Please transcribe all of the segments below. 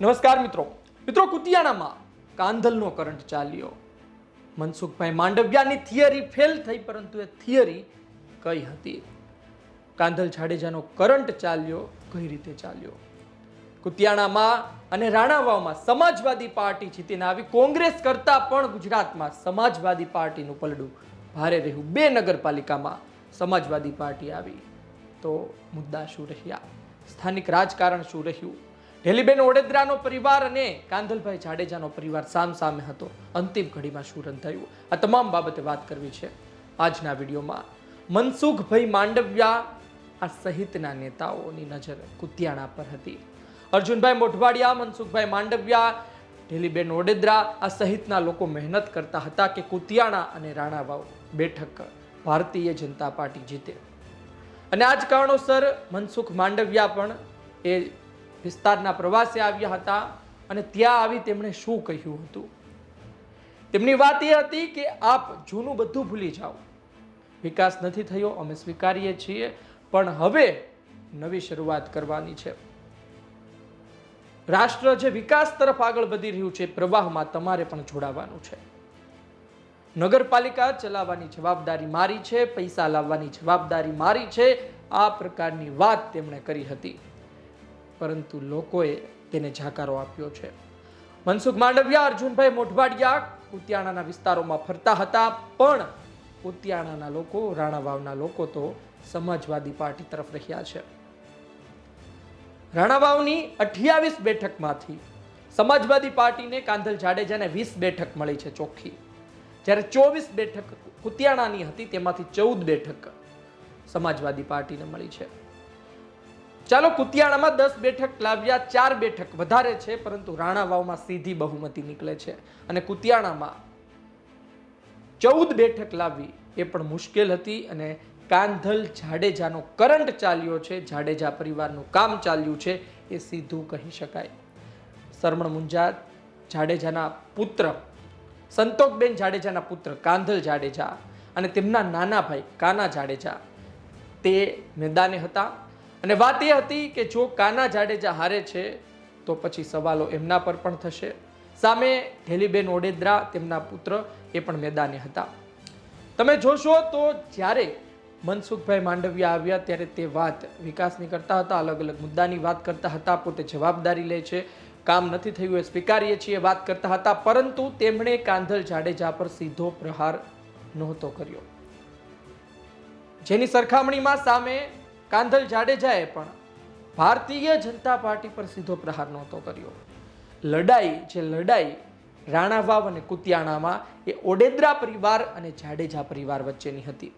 નમસ્કાર મિત્રો. મિત્રો, કુતિયાણામાં કાંધલનો કરંટ ચાલ્યો. મનસુખભાઈ માંડવિયાની થિયરી ફેલ થઈ, પરંતુ એ થિયરી કઈ હતી? કાંધલ જાડેજાનો કરંટ ચાલ્યો, કઈ રીતે ચાલ્યો? કુતિયાણામાં અને રાણાવાવમાં સમાજવાદી પાર્ટી જીતીને આવી કોંગ્રેસ કરતા પણ ગુજરાતમાં સમાજવાદી પાર્ટીનું પલડું ભારે રહ્યું. બે નગરપાલિકામાં સમાજવાદી પાર્ટી આવી. તો મુદ્દા શું રહ્યા? સ્થાનિક રાજકારણ શું રહ્યું? ઢેલીબેન ઓડેદરાનો પરિવાર અને કાંધલભાઈ જાડેજાનો પરિવાર સામ સામે હતો. અંતિમ ઘડીમાં શું રંધાયું આ તમામ બાબતે વાત કરવી છે આજના વિડીયોમાં. મનસુખભાઈ માંડવિયા આ સહિતના નેતાઓની નજર કુતિયાણા પર હતી. અર્જુનભાઈ મોઢવાડિયા, મનસુખભાઈ માંડવિયા, ઢેલીબેન ઓડેદરા આ સહિતના લોકો મહેનત કરતા હતા કે કુતિયાણા અને રાણાવાવ બેઠક ભારતીય જનતા પાર્ટી જીતે. અને આ જ કારણોસર મનસુખ માંડવિયા પણ એ વિસ્તારના પ્રવાસે આવ્યા હતા અને ત્યાં આવી તેમણે શું કહ્યું હતું? તેમની વાત એ હતી કે આપ જૂનું બધું ભૂલી જાઓ. વિકાસ નથી થયો, અમે સ્વીકારીએ છીએ, પણ હવે નવી શરૂઆત કરવાની છે. રાષ્ટ્ર જે વિકાસ તરફ આગળ વધી રહ્યું છે, પ્રવાહમાં તમારે પણ જોડાવાનું છે. નગરપાલિકા ચલાવવાની જવાબદારી મારી છે, પૈસા લાવવાની જવાબદારી મારી છે, આ પ્રકારની વાત તેમણે કરી હતી. પરંતુ લોકોએ તેને જાકારો આપ્યો છે. મનસુખ માંડવિયા, અર્જુનભાઈ મોઢવાડિયા ઉતિયાણાના વિસ્તારોમાં ફરતા હતા, પણ ઉતિયાણાના લોકો, રાણાવાવના લોકો તો સમાજવાદી પાર્ટી તરફ રહ્યા છે. રાણાવાવની અઠ્યાવીસ બેઠકમાંથી સમાજવાદી પાર્ટીને કાંધલ જાડેજાને વીસ બેઠક મળી છે ચોખ્ખી. જ્યારે ચોવીસ બેઠક કુતિયાણાની હતી, તેમાંથી ચૌદ બેઠક સમાજવાદી પાર્ટીને મળી છે. ચાલો, કુતિયાણામાં દસ બેઠક લાવ્યા, ચાર બેઠક વધારે છે, પરંતુ રાણાવાવમાં સીધી બહુમતી નીકળે છે. અને કુતિયાણામાં ચૌદ બેઠક લાવવી એ પણ મુશ્કેલ હતી અને કાંધલ જાડેજાનો કરંટ ચાલ્યો છે, જાડેજા પરિવારનું કામ ચાલ્યું છે, એ સીધું કહી શકાય. સરમણ મુંજા જાડેજાના પુત્ર, સંતોકબેન જાડેજાના પુત્ર, કાંધલ જાડેજા અને તેમના નાના ભાઈ, કાના જાડેજા, તે મેદાને હતા. અને વાત એ હતી કે જો કાના જાડેજા હારે છે, તો પછી સવાલો એમના પર પણ થશે. સામે ઢેલીબેન ઓડેદરા તેમના પુત્ર એ પણ મેદાને હતા. તમે જોશો તો જ્યારે મનસુખભાઈ માંડવિયા આવ્યા ત્યારે તે વાત વિકાસની કરતા હતા, અલગ અલગ મુદ્દાની વાત કરતા હતા, પોતે જવાબદારી લે છે, કામ નથી થયું એ સ્વીકારીએ છીએ વાત કરતા હતા, પરંતુ તેમણે કાંધલ જાડેજા પર સીધો પ્રહાર નહોતો કર્યો. જેની સરખામણીમાં સામે કાંધલ જાડેજાએ પણ ભારતીય જનતા પાર્ટી પર સીધો પ્રહાર નહોતો કર્યો. લડાઈ, જે લડાઈ રાણાવાવ અને કુતિયાણામાં એ ઓડેદરા પરિવાર અને જાડેજા પરિવાર વચ્ચેની હતી.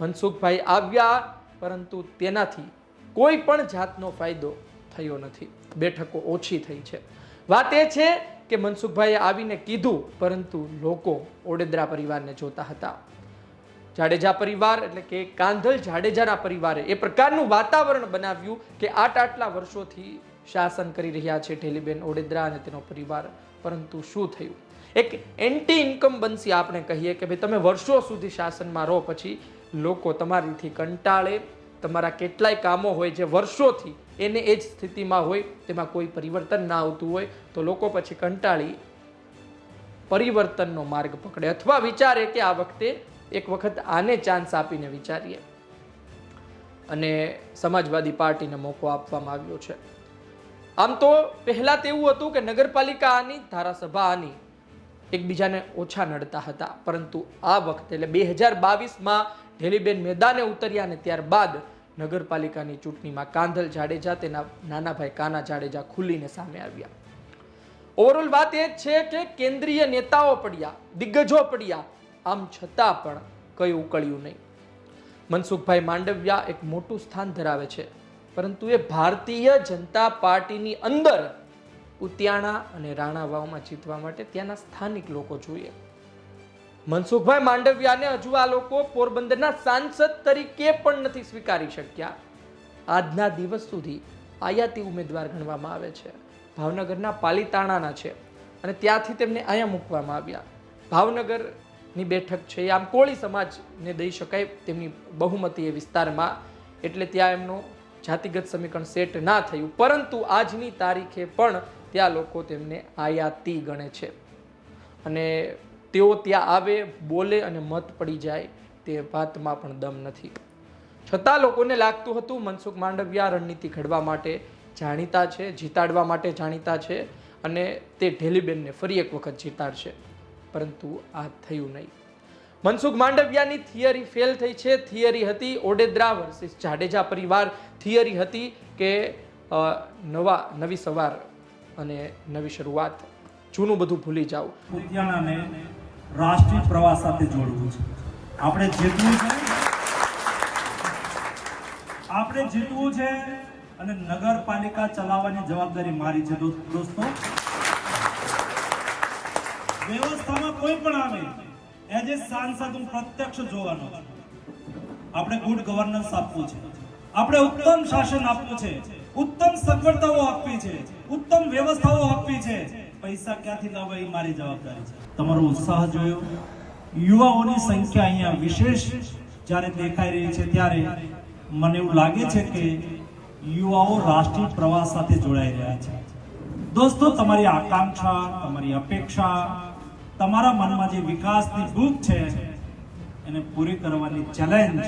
મનસુખભાઈ આવ્યા, પરંતુ તેનાથી કોઈ પણ જાતનો ફાયદો થયો નથી. બેઠકો ઓછી થઈ છે. વાત એ છે કે મનસુખભાઈએ આવીને કીધું, પરંતુ લોકો ઓડેદરા પરિવારને જોતા હતા. જાડેજા પરિવાર એટલે કે કાંધલ જાડેજાના પરિવારે એ પ્રકારનું વાતાવરણ બનાવ્યું કે આટ આટલા વર્ષોથી શાસન કરી રહ્યા છે ઠેલીબેન ઓડેદરા અને તેનો પરિવાર. પરંતુ શું થયું? એક એન્ટી ઇન્કમ બનશી આપણે કહીએ કે ભાઈ તમે વર્ષો સુધી શાસનમાં રહો પછી લોકો તમારીથી કંટાળે, તમારા કેટલાય કામો હોય જે વર્ષોથી એને એ જ સ્થિતિમાં હોય, તેમાં કોઈ પરિવર્તન ના આવતું હોય, તો લોકો પછી કંટાળી પરિવર્તનનો માર્ગ પકડે. અથવા વિચારે કે આ વખતે એક વખત આને ચાન્સ આપીને વિચારીએ. અને સમાજવાદી પાર્ટીને મોકો આપવામાં આવ્યો છે. આમ તો પહેલાં તેવું હતું કે નગરપાલિકા આની, ધારાસભા આની, એકબીજાને ઓછા નડતા હતા. પરંતુ આ વખતે એટલે બે હજાર બાવીસમાં ઢેલીબેન મેદાને ઉતર્યા અને ત્યારબાદ નગરપાલિકાની ચૂંટણીમાં કાંધલ જાડેજા તેના નાના ભાઈ કાના જાડેજા ખુલીને સામે આવ્યા. ઓવરઓલ વાત એ છે કે કેન્દ્રીય નેતાઓ પડ્યા, દિગ્ગજો પડ્યા આમ છતાં પણ કંઈ ઉકળ્યું નહીં. મનસુખભાઈ માંડવિયા એક મોટું સ્થાન ધરાવે છે, પરંતુ એ ભારતીય જનતા પાર્ટીની અંદર ઉતિયાણા અને રાણાવાવમાં જીતવા માટે ત્યાંના સ્થાનિક લોકો જોઈએ. મનસુખભાઈ માંડવિયાને હજુ આ લોકો પોરબંદરના સાંસદ તરીકે પણ નથી સ્વીકારી શક્યા. આજના દિવસ સુધી આયાતી ઉમેદવાર ગણવામાં આવે છે. ભાવનગરના પાલીતાણાના છે અને ત્યાંથી તેમને અહીંયા મૂકવામાં આવ્યા. ભાવનગરની બેઠક છે. એ આમ કોળી સમાજને દઈ શકાય તેમની બહુમતી એ વિસ્તારમાં. એટલે ત્યાં એમનું જાતિગત સમીકરણ સેટ ના થયું. પરંતુ આજની તારીખે પણ ત્યાં લોકો તેમને આયાતી ગણે છે. અને તેઓ ત્યાં આવે, બોલે અને મત પડી જાય તે વાતમાં પણ દમ નથી. છતાં લોકોને લાગતું હતું મનસુખ માંડવિયા રણનીતિ ઘડવા માટે જાણીતા છે, જીતાડવા માટે જાણીતા છે અને તે ઢેલીબેનને ફરી એક વખત જીતાડશે. પરંતુ આ થયું નહીં. મનસુખ માંડવિયાની થિયરી ફેલ થઈ છે. થિયરી હતી ઓડેદરા વર્સિસ જાડેજા પરિવાર. થિયરી હતી કે નવા, નવી સવાર અને નવી શરૂઆત. જૂનું બધું ભૂલી જાઓ. ઉદ્યાનાને રાષ્ટ્રીય પ્રવાસ સાથે જોડવું છે. આપણે જીતવું છે. આપણે જીતવું છે અને નગરપાલિકા ચલાવવાની જવાબદારી મારી છે દોસ્તો. વ્યવસ્થામાં કોઈ પણ આવે એઝ એ સાંસદ હું પ્રત્યક્ષ જોવાનો છું. આપણે ગુડ ગવર્નન્સ આપવું છે. આપણે ઉત્તમ શાસન આપવું છે. ઉત્તમ સગવડતાઓ આપવી છે. ઉત્તમ વ્યવસ્થાઓ આપવી છે. પૈસા ક્યાંથી લાવવા એ મારી જવાબદારી છે. તમારો ઉત્સાહ જોયો. યુવાઓની સંખ્યા અહીંયા વિશેષ જ્યારે દેખાઈ રહી છે ત્યારે મને એવું લાગે છે કે યુવાઓ રાષ્ટ્રીય પ્રવાસ સાથે જોડાઈ રહ્યા છે. દોસ્તો, તમારી આકાંક્ષા, તમારી અપેક્ષા તમારા મનમાં જે વિકાસની ભૂખ છે, એને પૂરી કરવાની ચેલેન્જ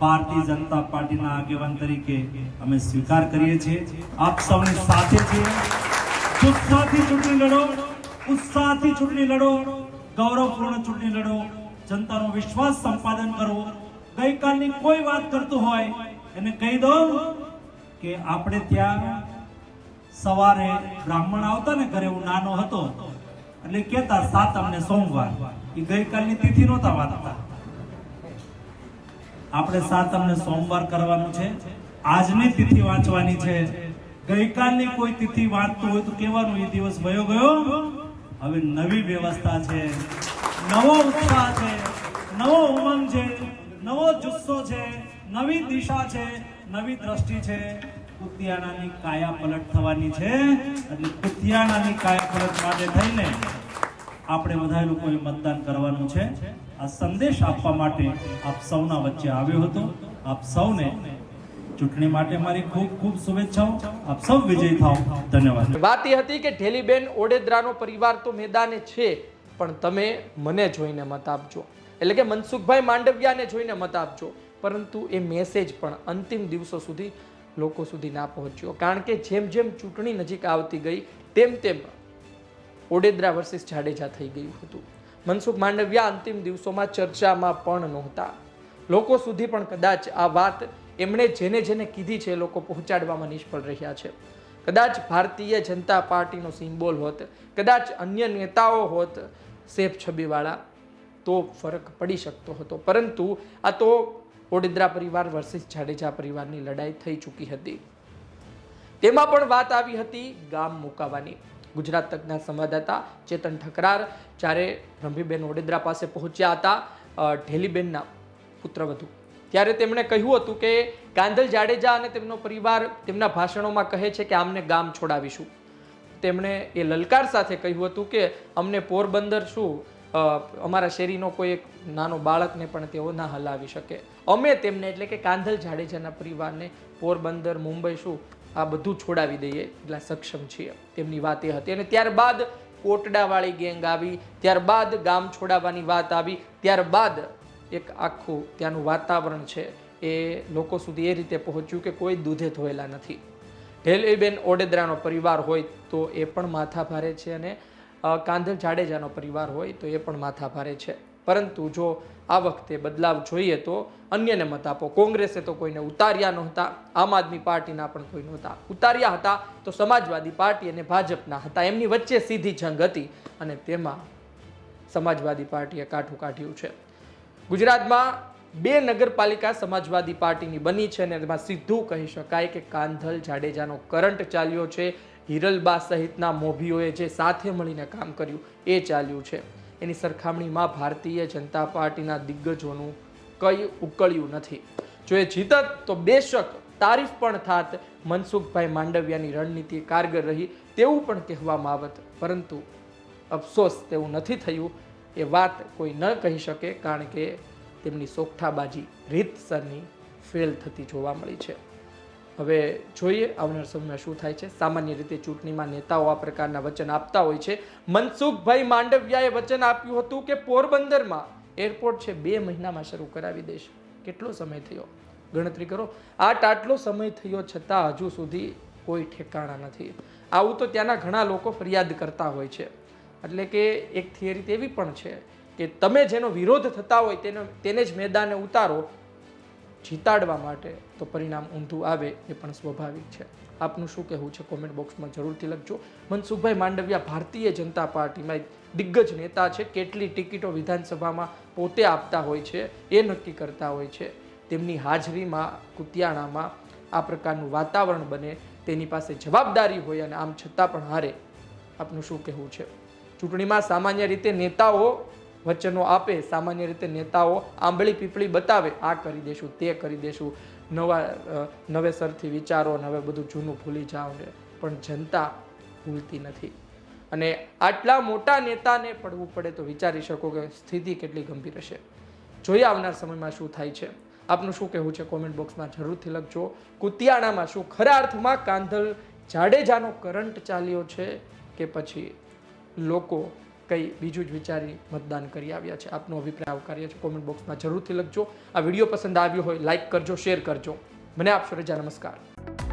ભારતીય જનતા પાર્ટીના આગેવાન તરીકે અમે સ્વીકાર કરીએ છીએ. આપ સૌની સાથે છીએ. ઉત્સાહથી ચૂંટણી લડો, ઉત્સાહથી ચૂંટણી લડો, ગૌરવપૂર્ણ ચૂંટણી લડો, જનતાનો વિશ્વાસ સંપાદન કરો. ગઈકાલની કોઈ વાત કરતું હોય, એને કહી દો કે આપણે ત્યાં સવારે બ્રાહ્મણ આવતા ને ઘરે, હું નાનો હતો એટલે કેતા સાત અમને સોમવાર. એ ગઈકાલની તિથિ નહોતા વાંચતા. આપણે સાત અમને સોમવાર કરવાનું છે. આજની તિથિ વાંચવાની છે. ગઈકાલની કોઈ તિથિ વાંચતું હોય તો કહેવાનું એ દિવસ વયો ગયો. હવે નવી વ્યવસ્થા છે. નવો ઉત્સાહ છે. નવો ઉમંગ છે. નવો જુસ્સો છે. નવી દિશા છે. નવી દ્રષ્ટિ છે. કુતિયાણાની કાયા પલટ થવાની છે. એટલે કુતિયાણાની કાયા પલટ માટે થઈને આપણે બધા લોકોએ મતદાન કરવાનું છે. આ સંદેશ આપવા માટે આપ સૌના વચ્ચે આવ્યો હતો. આપ સૌને ચૂંટણી માટે મારી ખૂબ ખૂબ શુભેચ્છાઓ. આપ સૌ વિજય થાઓ. ધન્યવાદ. વાત એ હતી કે ઢેલીબેન ઓડેદરાનો પરિવાર તો મેદાને છે, પણ તમે મને જોઈને મત આપજો. એટલે કે મનસુખભાઈ માંડવિયાને જોઈને મત આપજો. પરંતુ એ મેસેજ પણ અંતિમ દિવસો સુધી લોકો સુધી ના પહોંચ્યો. કારણ કે જેમ જેમ ચૂંટણી નજીક આવતી ગઈ, તેમ તેમ ઓડેદરા વર્સિસ જાડેજા થઈ ગયું હતું. મનસુખ માંડવિયા અંતિમ દિવસોમાં ચર્ચામાં પણ નહોતા. લોકો સુધી પણ કદાચ આ વાત એમણે જેને જેને કીધી છે લોકો પહોંચાડવામાં નિષ્ફળ રહ્યા છે. કદાચ ભારતીય જનતા પાર્ટીનો સિમ્બોલ હોત, કદાચ અન્ય નેતાઓ હોત, સેફ છબીવાળા, તો ફરક પડી શકતો હતો. પરંતુ આ તો ઓડેદરા પરિવાર વર્સિસ જાડેજા પરિવારની લડાઈ થઈ ચૂકી હતી. તેમાં પણ વાત આવી હતી ગામ મુકાવાની. ગુજરાત તકના સંવાદદાતા ચેતન ઠકરાર જ્યારે રંભીબેન ઓડેદરા પાસે પહોંચ્યા હતા ઢેલીબેનના પુત્રવધુ ત્યારે તેમણે કહ્યું હતું કે ગાંધલ જાડેજા અને તેમનો પરિવાર તેમના ભાષણોમાં કહે છે કે આમને ગામ છોડાવીશું. તેમણે એ લલકાર સાથે કહ્યું હતું કે અમને પોરબંદર શું અમારા શેરીનો કોઈ એક નાનો બાળકને પણ તેઓ ના હલાવી શકે. અમે તેમને એટલે કે કાંધલ જાડેજાના પરિવારને, પોરબંદર, મુંબઈ શું, આ બધું છોડાવી દઈએ એટલા સક્ષમ છીએ. તેમની વાત એ હતી. અને ત્યારબાદ કોટડાવાળી ગેંગ આવી, ત્યારબાદ ગામ છોડાવવાની વાત આવી, ત્યારબાદ એક આખું ત્યાંનું વાતાવરણ છે એ લોકો સુધી એ રીતે પહોંચ્યું કે કોઈ દૂધે ધોયેલા નથી. ઢેલીબેન ઓડેદરાનો પરિવાર હોય તો એ પણ માથા ભારે છે અને કાંધલ જાડેજાનો પરિવાર હોય તો એ પણ માથા ભારે છે. પરંતુ જો આ વખતે બદલાવ જોઈએ તો અન્યને મત આપો. કોંગ્રેસે તો કોઈને ઉતાર્યા નહોતા, આમ આદમી પાર્ટીના પણ કોઈ નહોતા. ઉતાર્યા હતા તો સમાજવાદી પાર્ટી અને ભાજપના હતા. એમની વચ્ચે સીધી જંગ હતી અને તેમાં સમાજવાદી પાર્ટીએ કાઠું કાઢ્યું છે. ગુજરાતમાં બે નગરપાલિકા સમાજવાદી પાર્ટીની બની છે અને તેમાં સીધું કહી શકાય કે કાંધલ જાડેજાનો કરંટ ચાલ્યો છે. હિરલબા સહિતના મોભીઓએ જે સાથે મળીને કામ કર્યું, એ ચાલ્યું છે. એની સરખામણીમાં ભારતીય જનતા પાર્ટીના દિગ્ગજોનું કંઈ ઉકળ્યું નથી. જો એ જીતત, તો બેશક તારીફ પણ થાત. મનસુખભાઈ માંડવિયાની રણનીતિ કારગર રહી તેવું પણ કહેવામાં આવત. પરંતુ અફસોસ તેવું નથી થયું. એ વાત કોઈ ન કહી શકે, કારણ કે તેમની સોગઠાબાજી રીતસરની ફેલ થતી જોવા મળી છે. હવે જોઈએ આવનાર સમયમાં શું થાય છે. સામાન્ય રીતે ચૂંટણીમાં નેતાઓ આ પ્રકારના વચન આપતા હોય છે. મનસુખભાઈ માંડવિયાએ વચન આપ્યું હતું કે પોરબંદરમાં એરપોર્ટ છે, બે મહિનામાં શરૂ કરાવી દેશે. કેટલો સમય થયો? ગણતરી કરો. આટ આટલો સમય થયો છતાં હજુ સુધી કોઈ ઠેકાણા નથી. આવું તો ત્યાંના ઘણા લોકો ફરિયાદ કરતા હોય છે. એટલે કે એક થિયરી તેવી પણ છે કે તમે જેનો વિરોધ થતા હોય તેનો તેને જ મેદાને ઉતારો જીતાડવા માટે તો પરિણામ ઊંધું આવે એ પણ સ્વાભાવિક છે. આપનું શું કહેવું છે કોમેન્ટ બોક્સમાં જરૂરથી લખજો. મનસુખભાઈ માંડવિયા ભારતીય જનતા પાર્ટીમાં દિગ્ગજ નેતા છે. કેટલી ટિકિટો વિધાનસભામાં પોતે આપતા હોય છે, એ નક્કી કરતા હોય છે. તેમની હાજરીમાં, કુતિયાણામાં આ પ્રકારનું વાતાવરણ બને, તેની પાસે જવાબદારી હોય અને આમ છતાં પણ હારે. આપનું શું કહેવું છે? ચૂંટણીમાં સામાન્ય રીતે નેતાઓ વચનો આપે, સામાન્ય રીતે નેતાઓ આંબળી પીપળી બતાવે, આ કરી દેશું, તે કરી દેશું. નવા નવેસરથી વિચારો અને હવે બધું જૂનું ભૂલી જાઓ ને. પણ જનતા ભૂલતી નથી. અને આટલા મોટા નેતાને પડવું પડે તો વિચારી શકો કે સ્થિતિ કેટલી ગંભીર હશે. જોઈએ આવનાર સમયમાં શું થાય છે. આપનું શું કહેવું છે કોમેન્ટ બોક્સમાં જરૂરથી લખજો. કુતિયાણામાં શું ખરા અર્થમાં કાંધલ જાડેજાનો કરંટ ચાલ્યો છે કે પછી લોકો કંઈ બીજું જ વિચારી મતદાન કરી આવ્યા છે. આપનો અભિપ્રાય આવકાર્ય છે. કોમેન્ટ બોક્સમાં જરૂરથી લખજો. આ વીડિયો પસંદ આવ્યો હોય લાઈક કરજો શેર કરજો. મને આપશો રજા. નમસ્કાર.